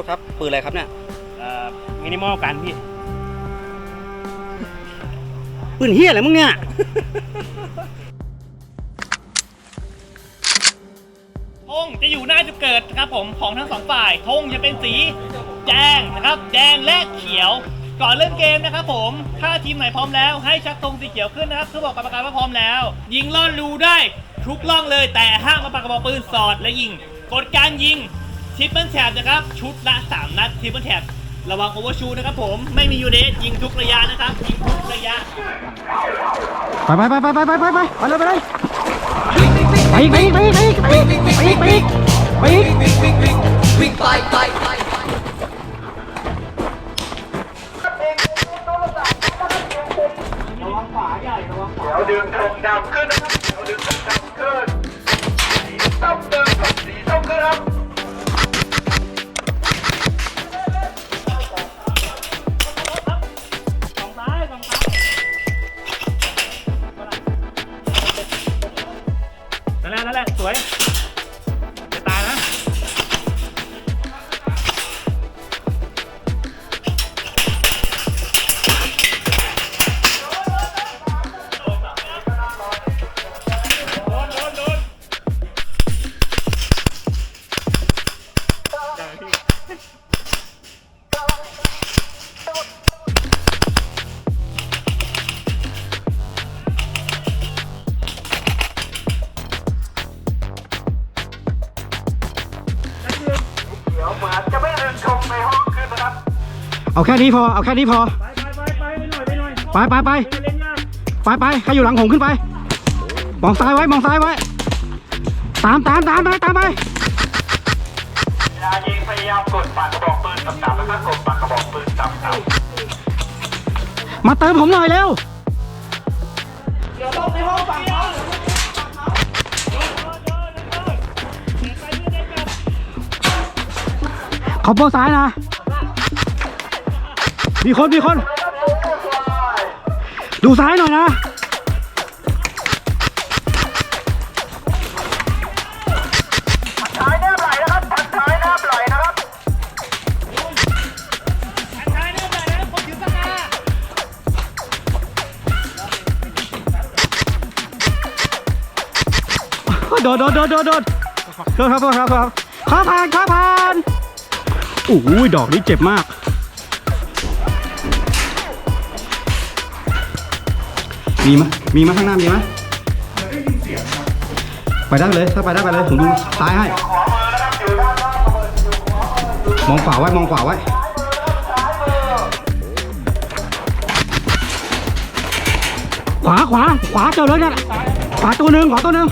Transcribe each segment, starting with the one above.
ษครับ ปืนอะไรครับเนี่ยเอ่อมินิมอลกันพี่ ปืนเฮียอะไรมึงเนี่ย ธงจะอยู่หน้าจุดเกิดนะครับผมของทั้งสองฝ่ายธงจะเป็นสีแดงนะครับ แดงและเขียว ก่อนเริ่มเกมนะครับผมถ้าทีมไหนพร้อมแล้ว ให้ชักธงสีเขียวขึ้นนะครับเพื่อบอกกรรมการว่าพร้อมแล้ว ยิงล่อนรูได้ทุกล่องเลยแต่ห้ามมาปากกระบอกปืนสอดและยิง กดการยิง ทิปเปิลแท็บนะครับ ชุดละ 3 นัดทิปเปิลแท็บระวังโอเวอร์ชูนะครับผม ไม่มียูเดสยิงทุกระยะนะครับ ยิงทุกระยะ ไปไปไปไปไปไปไปไปไปเลยไปเลยไปอีกไปอีกไปอีกไปอีกไปอีกไปอีกไปอีกไปอีกเดี๋ยวดึงธงดำขึ้นนะครับเดี๋ยวดึงธงดำขึ้น แค่นี้พอ เอาแค่นี้พอ ไปไปไปไปไปหน่อยไปหน่อยไปไปไปเล่นยาไปไปใครอยู่หลังผมขึ้นไป มองซ้ายไว้ มองซ้ายไว้ ตามตามตามไปตามไปเวลายิงพยายามกดปากกระบอกปืนต่ำๆนะครับกดปากกระบอกปืนต่ำๆมาเติมผมหน่อยเร็วเดี๋ยวต้มในห้องฝั่งเขาโบซ้ายนะ มีคนมีคน ดูซ้ายหน่อยนะๆพันท้ายแนบไหลนะครับพันท้ายแนบไหลนะครับอันท้ายเนี่ยไหนนะคนถือปากกาโดดโดดโดดโดดโดดโทษครับโทษครับโทษครับข้าผ่านข้าผ่านโอ้ยดอกนี้เจ็บมาก มีไหมมีไหมข้างหน้ามีไหมไปได้เลย ถ้าไปได้ไปเลย ผมดูซ้ายให้ มองขวามืออยู่มองขวาไว้ มองขวาไว้ ขวาขวาขวาเจอเลยเนี่ยขวาตัวหนึ่งขวาตัวหนึ่ง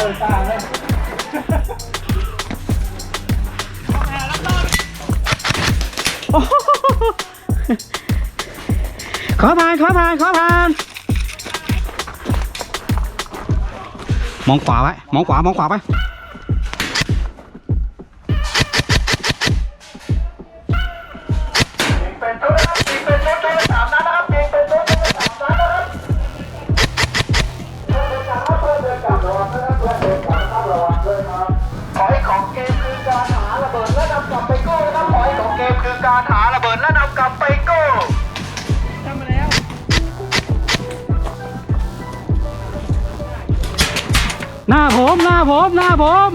ขอผ่านขอผ่านขอผ่านมองขวาไว้มองขวามองขวาไป หน้าผมหน้าผมหน้าผม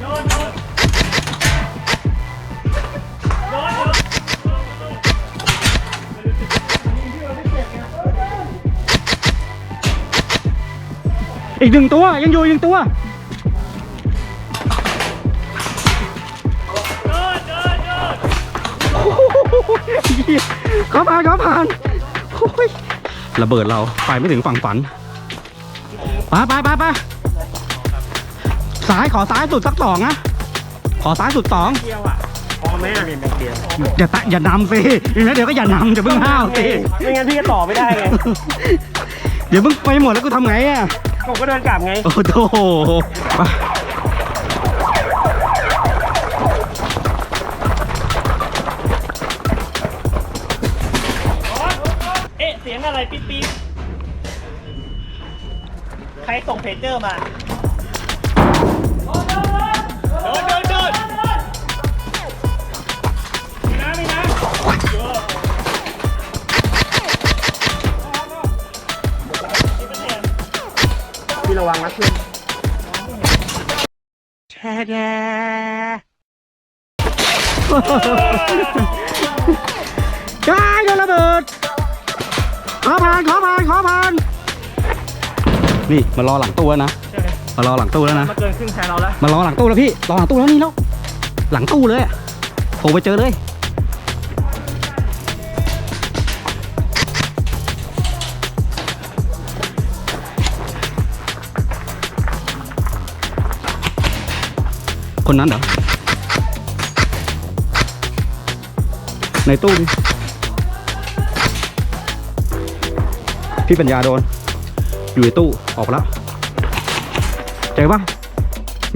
โยนโยนโยนโยนอีกหนึ่งตัวยังอยู่อีกหนึ่งตัวโยนโยนโยนเหี้ยเขาผ่านเขาผ่านโอ้ยระเบิดเราไปไม่ถึงฝั่งฝันไปไปไปไป ซ้ายขอซ้ายสุดสักสองนะขอซ้ายสุดสองพอไหมอะอย่าตะอย่านำสิอย่างนั้นเดี๋ยวก็อย่านำอย่าเพิ่งห้าวสิไม่งั้นพี่ก็ต่อไม่ได้ไงเดี๋ยวมึงไปหมดแล้วกูทำไงอะผมก็เดินกลับไงโอ้โหไปเอ๊ะเสียงอะไรปิ๊บปิ๊บใครส่งเพจเจอร์มา ระวังนะเพื่อนได้โดนระเบิด ขอผ่านขอผ่านขอผ่าน นี่มารอหลังตู้แล้วนะมารอหลังตู้แล้วนะ มาเกินครึ่งแทนเราแล้ว มารอหลังตู้แล้วพี่ รอหลังตู้แล้วนี่แล้ว หลังตู้เลยอะโทรไปเจอเลย คนนั้นเหรอ ในตู้ดิพี่ปัญญาโดน อยู่ในตู้ออกไปแล้ว เจอปะ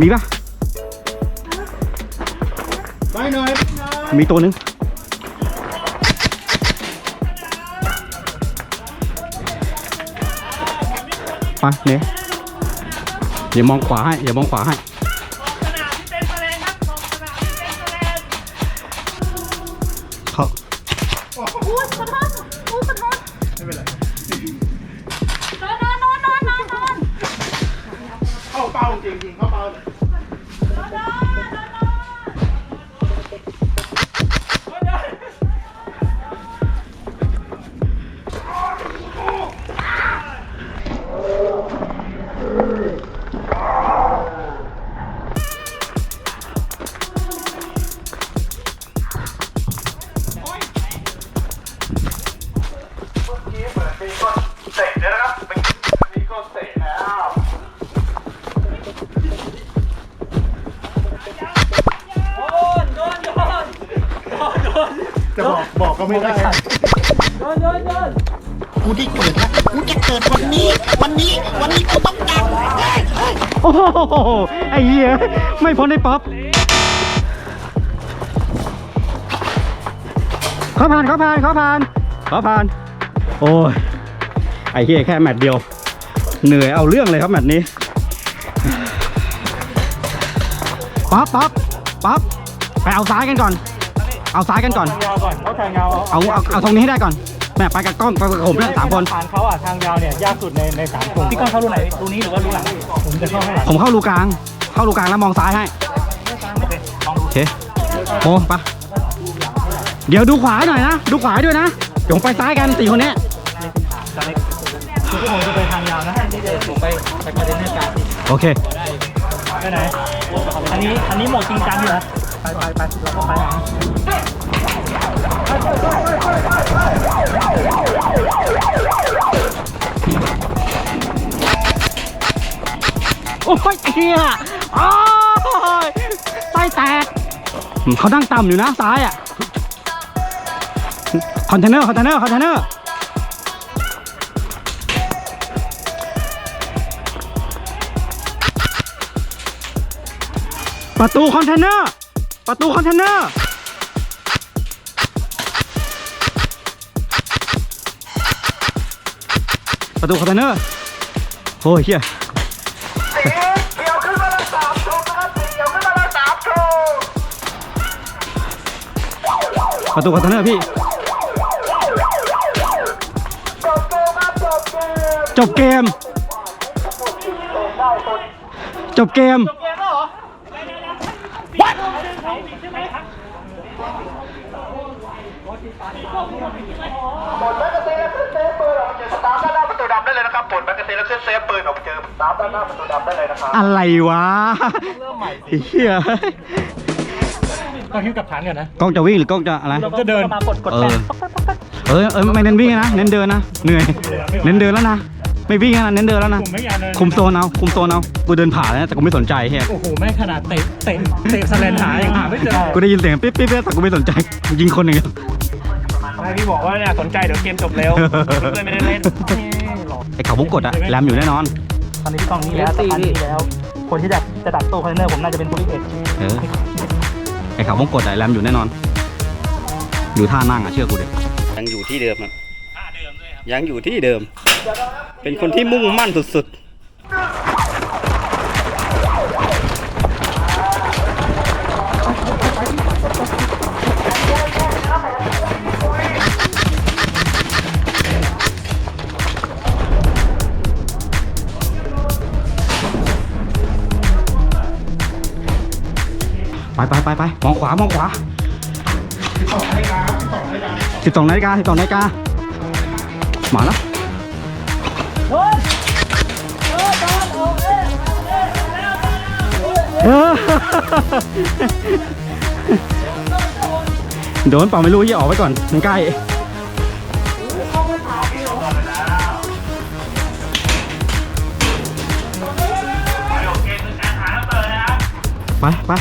มีปะไปหน่อย มีตัวหนึงไปเนี่ยอย่ามองขวาให้อย่ามองขวาให้ อุ้ยขอโทษอุ้ยขอโทษไม่เป็นไรนอนนอนนอนนอนนอนนอนเข้าเป้าจริงๆเข้าเป้านี้ กบอกก็ไม่ได้กูได้เกิดแล้วกูจะเกิดวันนี้ วันนี้ วันนี้กูต้องดังเฮ้ยเฮ้ยโอ้โหไอ้เหี้ยไม่พ้นได้ป๊อปเขาผ่านเขาผ่านเขาผ่านเขาผ่าน โอ้ย ไอ้เหี้ยแค่แมตช์เดียว เหนื่อยเอาเรื่องเลยครับแมตช์นี้ป๊อปป๊อปป๊อปไปเอาซ้ายกันก่อน เอาซ้ายกันก่อน ทางยาวก่อนเขาทางยาวเอาเอาเอาตรงนี้ให้ได้ก่อนแม่ไปกับกล้องไปกับผมเนี่ยสามคนทางเขาอะทางยาวเนี่ยยากสุดในในสามคนพี่ก้องเข้ารูไหนรูนี้หรือว่ารูหลังผมจะเข้าข้างหลังผมเข้ารูกลาง เข้ารูกลางแล้วมองซ้ายให้โอเคโอ้ปะเดี๋ยวดูขวาหน่อยนะ ดูขวาด้วยนะ เดี๋ยวผมไปซ้ายกันสี่คนเนี้ยคือพวกผมจะไปทางยาวนะที่จะผมไปไปประเด็นเรื่องการโอเคไปไหนอันนี้อันนี้หมดจริงจังเหรอไปไปไปเราก็ไป โอ้ยเฮียโอ้ยไส้แตก เขานั่งต่ำอยู่นะซ้ายอะ คอนเทนเนอร์ คอนเทนเนอร์ คอนเทนเนอร์ประตูคอนเทนเนอร์ ประตูคอนเทนเนอร์ ประตูคอนเทนเนอร์โอ้ยเฮียสีเขียวขึ้นมาแล้วสามชุดนะครับสีเขียวขึ้นมาแล้วสามชุดประตูคอนเทนเนอร์พี่ จบเกมครับจบเกมจบเกม ได้คนจบเกมจบเกมแล้วเหม ปลดแมกกาซีนแล้วขึ้นเซฟปืนออกเจอสตาร์ทด้านหน้าประตูดำได้เลยนะครับอะไรวะเฮียต้องหิ้วกับฐานก่อนนะกล้องจะวิ่งหรือกล้องจะอะไรเราจะเดินมากดกดเอแป้อเออเออไม่เน้นวิ่งนะเน้นเดินนะเหนื่อยเน้นเดินแล้วนะไม่วิ่งนะเน้นเดินแล้วนะผมไม่อยากเดินคุมโซนเอาคุมโซนเอากูเดินผ่านแล้วนะแต่กูไม่สนใจเฮียโอ้โหแม่งขนาดเตะเตะเตะสแลนหายังหาไม่เจอกูได้ยินเสียงปิ๊บปิ๊บปิ๊บแต่กูไม่สนใจยิงคนหนึ่งไม่พี่บอกว่าเนี่ยสนใจเดี๋ยวเกมจบเร็วเพื่อนไม่ได้เล่นไอ้เขาวงกดอะแรมอยู่แน่นอน ตอนนี้กล้องนี้แล้วสถานที่แล้ว คนที่จะจะดักตู้คอนเทนเนอร์ผมน่าจะเป็นผู้ลิเอกเออไอ้เขาวงกดอะแรมอยู่แน่นอน อยู่ท่านั่งอะเชื่อกูดิยังอยู่ที่เดิมครับยังอยู่ที่เดิม เป็นคนที่มุ่งมั่นสุดๆ ไปไปไปไปมองขวามองขวาสิบสองนาฬิกาสิบสองนาฬิกามาแล้วโดนเปล่าไม่รู้ยี่ออกไว้ก่อนมันใกล้ไปไป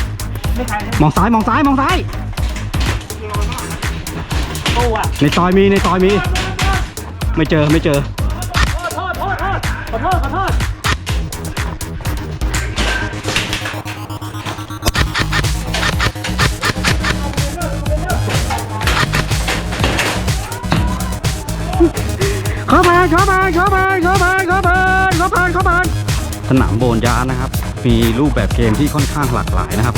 มองซ้ายมองซ้ายมองซ้ายตู้อะในซอยมีในซอยมี ไม่เจอไม่เจอโทษโทษโทษขอโทษขอโทษเข้ามาเข้ามาเข้ามาเข้ามาเข้ามาเข้ามาเข้ามาสนามโบนยานะครับ มีรูปแบบเกมที่ค่อนข้างหลากหลายนะครับ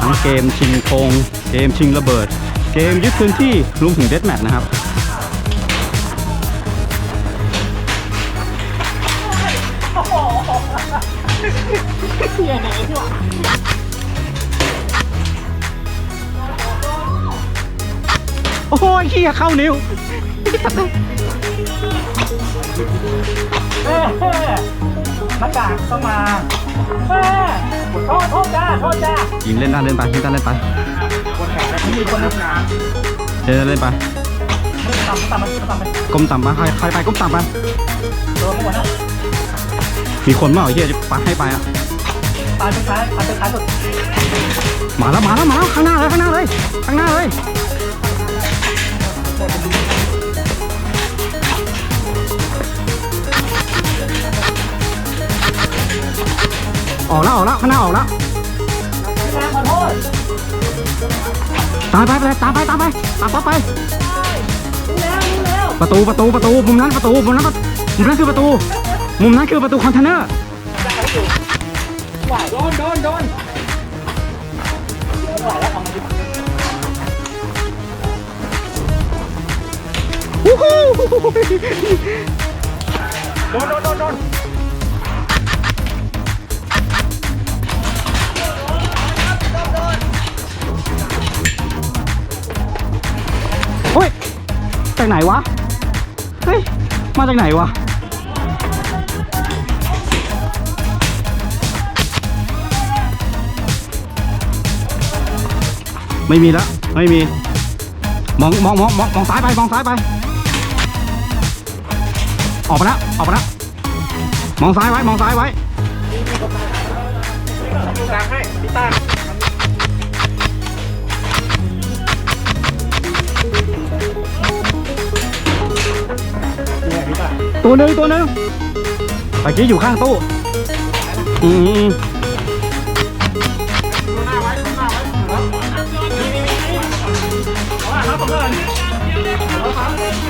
ทั้งเกมชิงธงเกมชิงระเบิด เกมยึดพื้นที่รวมถึงเดสแมทนะครับโอ้ยเฮียเข้านิ้วหน้ากากต้องมา เอ้ยโทษโทษจ้าโทษจ้ายิงเล่นได้เล่นไปยิงได้เล่นไปมีคนนับงานเล่นได้เล่นไปต่ำต่ำมันต่ำไปก้มต่ำไปใครใครไปก้มต่ำไปโดนหมดนะมีคนเปล่าไอ้เฮียจะปักให้ไปอะตายไปซ้ายตายไปซ้ายสุดมาแล้วมาแล้วมาแล้วข้างหน้าเลยข้างหน้าเลยข้างหน้าเลย ออกแล้วออกแล้วข้างหน้าออกแล้วขอโทษตามไปไปตามไปตามไปตามป๊อปไปประตูประตูประตูมุมนั้นประตูมุมนั้นประมุมนั้นคือประตู มุมนั้นคือประตูคอนเทนเนอร์โดนโดนโดนวู้ฮู้โดนโดนโดน ไหนวะ เฮ้ย มาจากไหนวะ ไม่มีแล้ว ไม่มี มองมองมองมองมองซ้ายไป มองซ้ายไป ออกมาแล้ว ออกมาแล้ว มองซ้ายไว้ มองซ้ายไว้กลางให้พี่ต้า ตัวหนึ่งตัวหนึ่งเมื่อกี้อยู่ข้างตู้อืม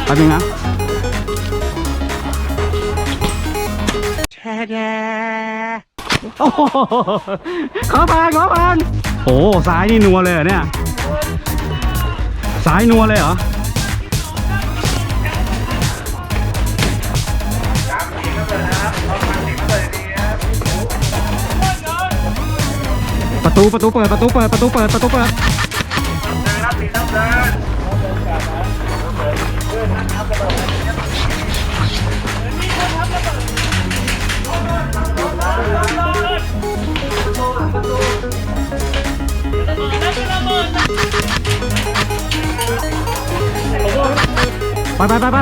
แป๊บนึงนะโอ้โหขอผ่านขอผ่านโอ้ซ้ายนี่นัวเลยเหรอเนี่ยซ้ายนัวเลยเหรอ ประตูประตูเปิดประตูเปิดประตูเปิดประตูเปิดไปไปไปไป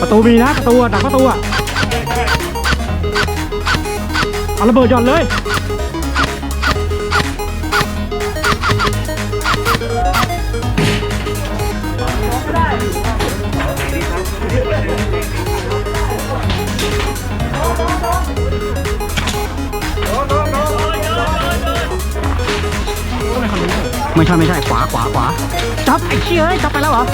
ประตูมีนะประตูอะดักประตูอะ เอาระเบิดหย่อนเลยไม่ใช่ไม่ใช่ขวาขวาขวาจับไอ้เชี่ยเอ้ยจับไปแล้วเหรอ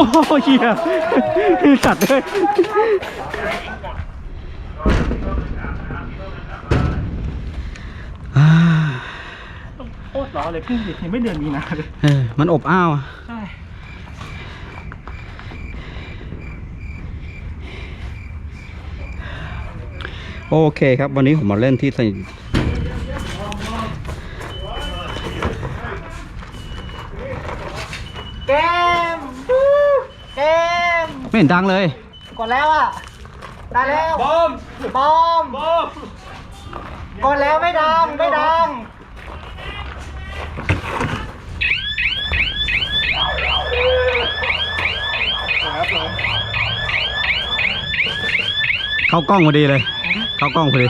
โอ้โหเชี่ยสัตว์เลยโคตรร้อนเลยเพิ่งเห็นไม่เดือนมีนาเลยเออมันอบอ้าวอะใช่โอเคครับ วันนี้ผมมาเล่นที่สนิท เกมเกม ไม่เห็นดังเลย กดแล้วอะได้แล้วบอมบอมบอมกดแล้วไม่ดังไม่ดังเข้ากล้องพอดีเลย เข้ากล้องพอดี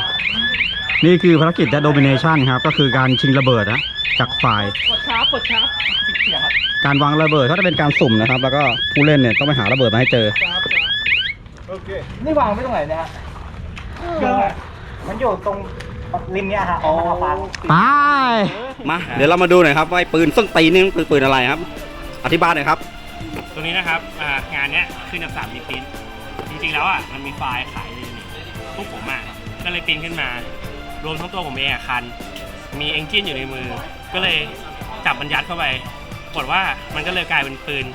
นี่คือภารกิจ The Domination ครับ ก็คือการชิงระเบิดนะ จากฝ่าย กดชาร์ปกดชาร์ปปิดเสียงครับ การวางระเบิดเขาจะเป็นการสุ่มนะครับ แล้วก็ผู้เล่นเนี่ยต้องไปหาระเบิดมาให้เจอนี่วางไว้ตรงไหนเนี่ยฮะเครื่องอะมันอยู่ตรงริมเนี้ยฮะมันเอาฟังไปมาเดี๋ยวเรามาดูหน่อยครับว่าไอ้ปืนส้นตีนนี่มันคือปืนอะไรครับ อธิบายหน่อยครับ ตัวนี้นะครับอ่างานเนี้ยขึ้นกับสามดีปรินท์จริงๆแล้วอะมันมีไฟล์ขายในนี้พวกผมอะก็เลยปริ้นขึ้นมา รวมทั้งตัวผมเองอะคัน มีเอนจินอยู่ในมือ ก็เลยจับบรรยัดเข้าไป ปรากฏว่ามันก็เลยกลายเป็นปืน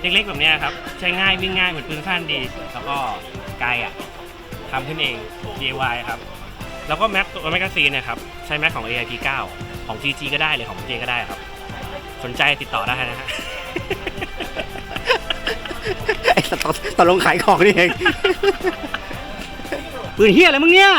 เล็กๆแบบเนี้ยครับ ใช้ง่ายวิ่งง่ายเหมือนปืนสั้นดี แล้วก็ไกลอะทำขึ้นเอง DIY ครับ แล้วก็แม็กตัวแมกกาซีนเนี่ยครับ ใช้แม็กของ AIP 9 ของ GG ก็ได้หรือของ J ก็ได้ครับ สนใจติดต่อได้นะฮะ ไอ้ตอนตอนลงขายของนี่เอง ปืนเฮียอะไรมึงเนี่ย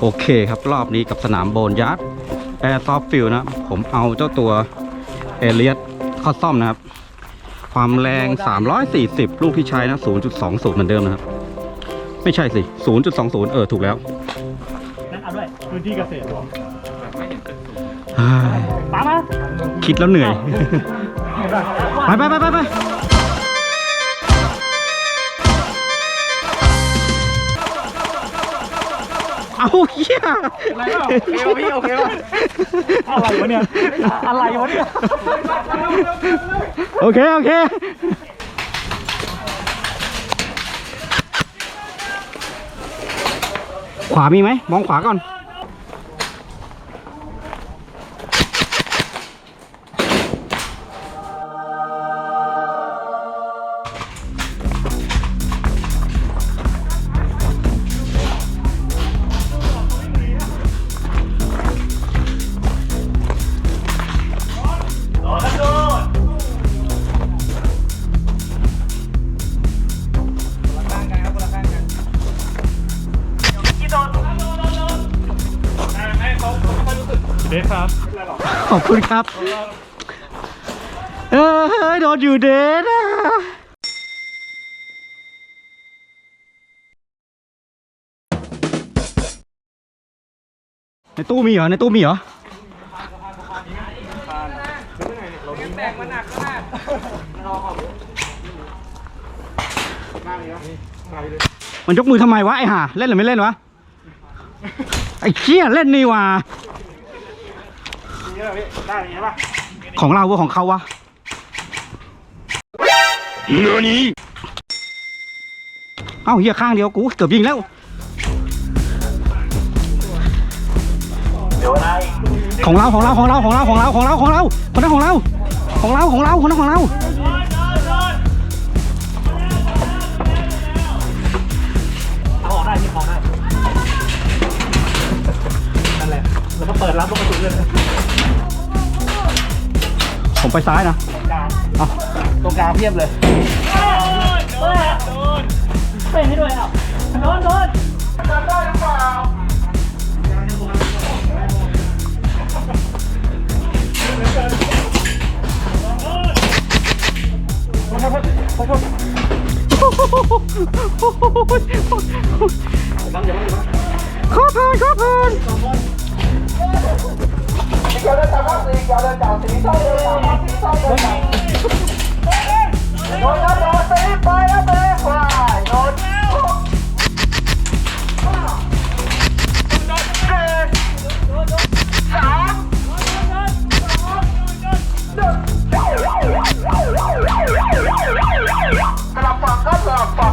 โอเคครับรอบนี้กับสนามโบนยัดแอร์ซอฟฟิลนะ ผมเอาเจ้าตัวเอเลียสเข้าซ่อมนะครับ ความแรง 340 ลูกที่ใช้นะ 0.20 เหมือนเดิมนะครับ ไม่ใช่สิ 0.20 เออ ถูกแล้ว นั่นเอาด้วยพื้นที่เกษตรรวมเฮ้ยตามมาคิดแล้วเหนื่อยเห็นป่ะไปไปไปไปไป เอาเหี้ยอะไรเปล่าโอเคป่ะพี่โอเคป่ะอะไรวะเนี่ย อะไรวะเนี่ย โอเค โอเคขวามีไหมมองขวาก่อน โดนอยู่เดนอะในตู้มีเหรอ ในตู้มีเหรอมันยกมือทำไมวะไอ้ห่าเล่นหรือไม่เล่นวะ ไอ้เชี่ยเล่นนี่ว่ะช่ไหมพี่ได้อย่างนี้ป่ะของเราว่าของเขาวะ เอ้าเฮียข้างเดียวกูเกือบยิงแล้ว ของเราของเราของเราของเราของเราของเราของเราคนนั้นของเราของเราของเราคนนั้นของเราเอาออกได้ที่ของได้นั่นแหละแล้วก็เปิดรับลูกกระสุนเลยผมไปซ้ายนะกลางเอา ตรงกลางเพียบเลยเป็นให้ด้วยอะโดนโดนจำได้หรือเปล่าขอผ่านขอผ่านสีเขียวเดินตามครับสีเขียวเดินตามสีส้มเดินตามครับสีส้มเดินตาม โดนแล้วโดนสีไปแล้วสีไปโดนห้าสี่สามสลับฝั่งครับสลับฝั่ง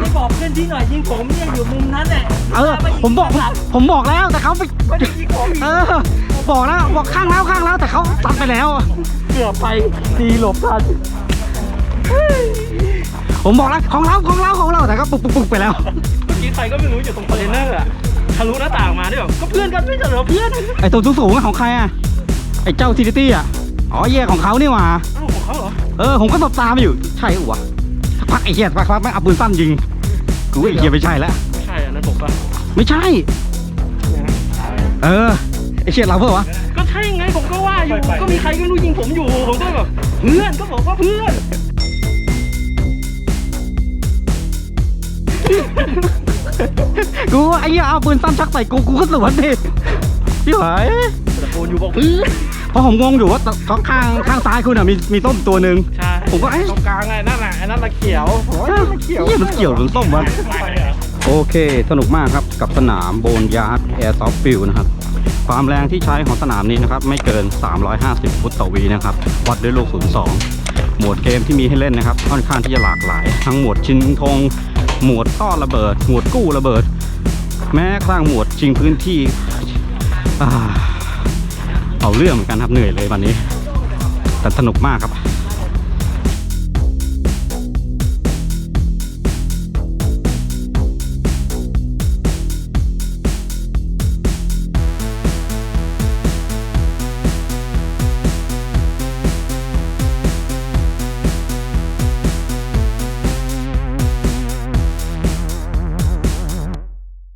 ไม่บอกเพื่อนที่หน่อยยิงผมเนี่ยอยู่มุมนั้นแหละเออ ผมบอกผมบอกแล้วแต่เขาไปเออบอกแล้วบอกข้างแล้วข้างแล้วแต่เขาตัดไปแล้ว เกือบไปตีหลบทัน ผมบอกแล้วของเราของเราของเราแต่ก็ปุกปุกปุกไปแล้ว เมื่อกี้ใครก็ไม่รู้อยู่ตรงคอนเทนเนอร์อะทะลุหน้าต่างมาด้วยแบบก็เพื่อนกันไม่ใช่เหรอเพื่อนไอ้ตัวสูงๆอะของใครอะไอ้เจ้าทีนิตี้อะอ๋อแย่ของเขานี่หว่า อ้าวของเขาเหรอเออผมก็สบตามอยู่ ใช่หัวะสักพักไอ้เหี้ยสักพักไม่งเอาปืนสั้นยิงกูว่าไอ้เหี้ยไม่ใช่แล้วไม่ใช่อันนั้นผมป่ะไม่ใช่ เออไอ้เชี่ยเราเพื่อวะก็ใช่ไงผมก็ว่าอยู่ก็มีใครก็รู้ยิงผมอยู่ผมก็แบบเพื่อนก็บอกว่าเพื่อน กูว่าไอ้เหี้ยเอาปืนสั้นชักใส่กูกูก็สวนดิพี่หายตะโกนอยู่บอกเพื่อนเพราะผมงงอยู่ว่าข้างข้างข้างซ้ายคุณอะมีมีส้มตัวหนึ่งใช่ผมก็เอ๊ะตรงกลางไงนั่นน่ะไอ้นั่นละเขียวผมว่าเอ้าเหี้ยมันเกี่ยวหรือส้มวะโอเค สนุกมากครับกับสนามโบนยาร์ดแอร์ซอฟฟิลนะครับความแรงที่ใช้ของสนามนี้นะครับ ไม่เกิน 350 ฟุตต่อวีนะครับ วัดด้วยลูก 02 หมวดเกมที่มีให้เล่นนะครับ ค่อนข้างที่จะหลากหลาย ทั้งหมวดชิงธง หมวดต้อระเบิด หมวดกู้ระเบิด แม้กระทั่งหมวดชิงพื้นที่อเอาเรื่องเหมือนกันครับเหนื่อยเลยวันนี้ แต่สนุกมากครับ